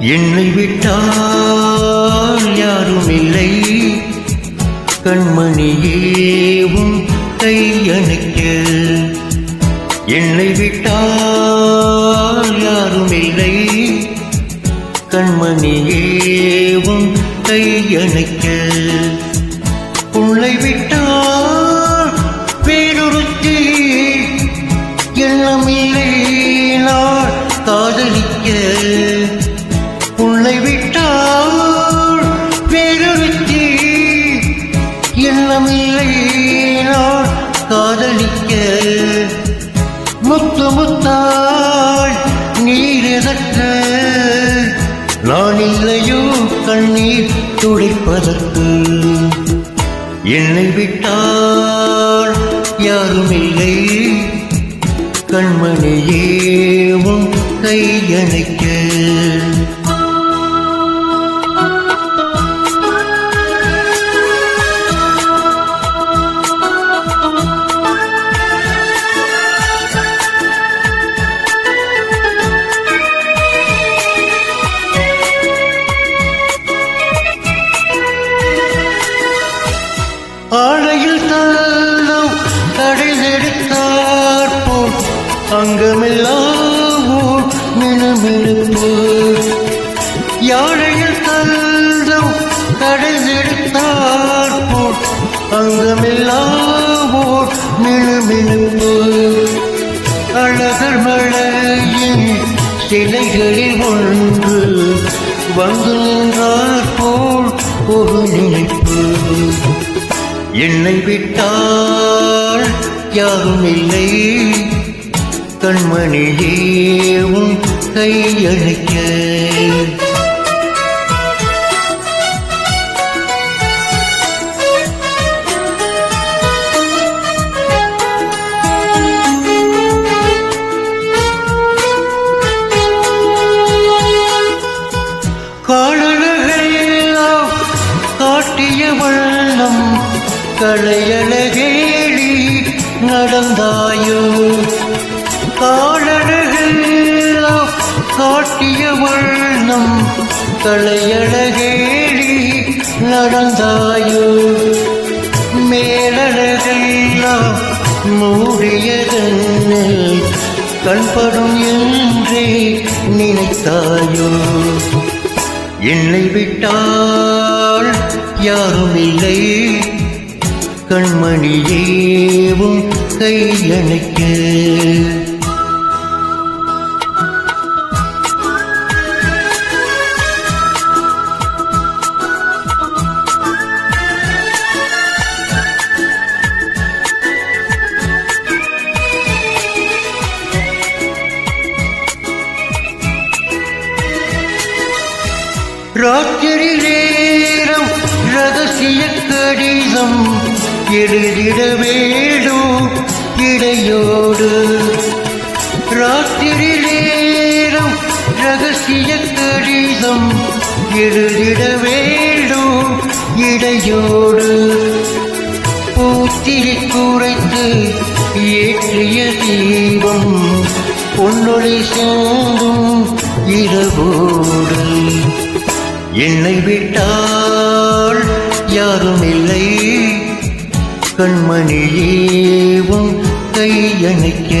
என்னை விட்டால் யாரும் இல்லை கண்மணியேவும் கை எனக்கு என்னை விட்டால் யாரும் இல்லை கண்மணியேவும் கை எனக்கு துடைப்பதற்கு என்னை விட்டால் யாரும் இல்லை கண்மணியேவும் கையணைக்க அங்கமெல்லாம் ஓர் மினுமினுப்பு யாழையில் தள்ளம் கடைதெடுத்தார் போல் அங்கமெல்லாம் மினுமினுப்பு அழகர் மழையின் சிலைகளில் ஒன்று வந்து நின்றார் போல் ஒரு நினைப்பு. என்னை விட்டால் யாரும் இல்லை. கண்மணியேவும் கையளிக்க காணலையெல்லாம் காட்டிய வண்ணம் களையழகேடி நடந்தாயோ? காணழகெல்லாம் காட்டிய வண்ணம் கலையழகேடி நடந்தாயோ? மேலழகெல்லாம் மூடியதென்ன கண்படும் என்றே நினைத்தாயோ? என்னை விட்டால் யாரும் இல்லை கண்மணியேவும் கையணைக்க. ராத்திரி நேரம் ரகசிய கடிதம் எழுதிட வேணும் இடையோடு. ராத்திரி நேரம் ரகசிய கடிதம் எழுதிட வேணும் இடையோடு. பூத்திரி குறைத்து ஏற்றிய தீபம் பொன்னொழி சேர்ந்தும் இரவோடு. என்னை விட்டால் யாரும் இல்லை கண்மணியேவும் கையணைக்க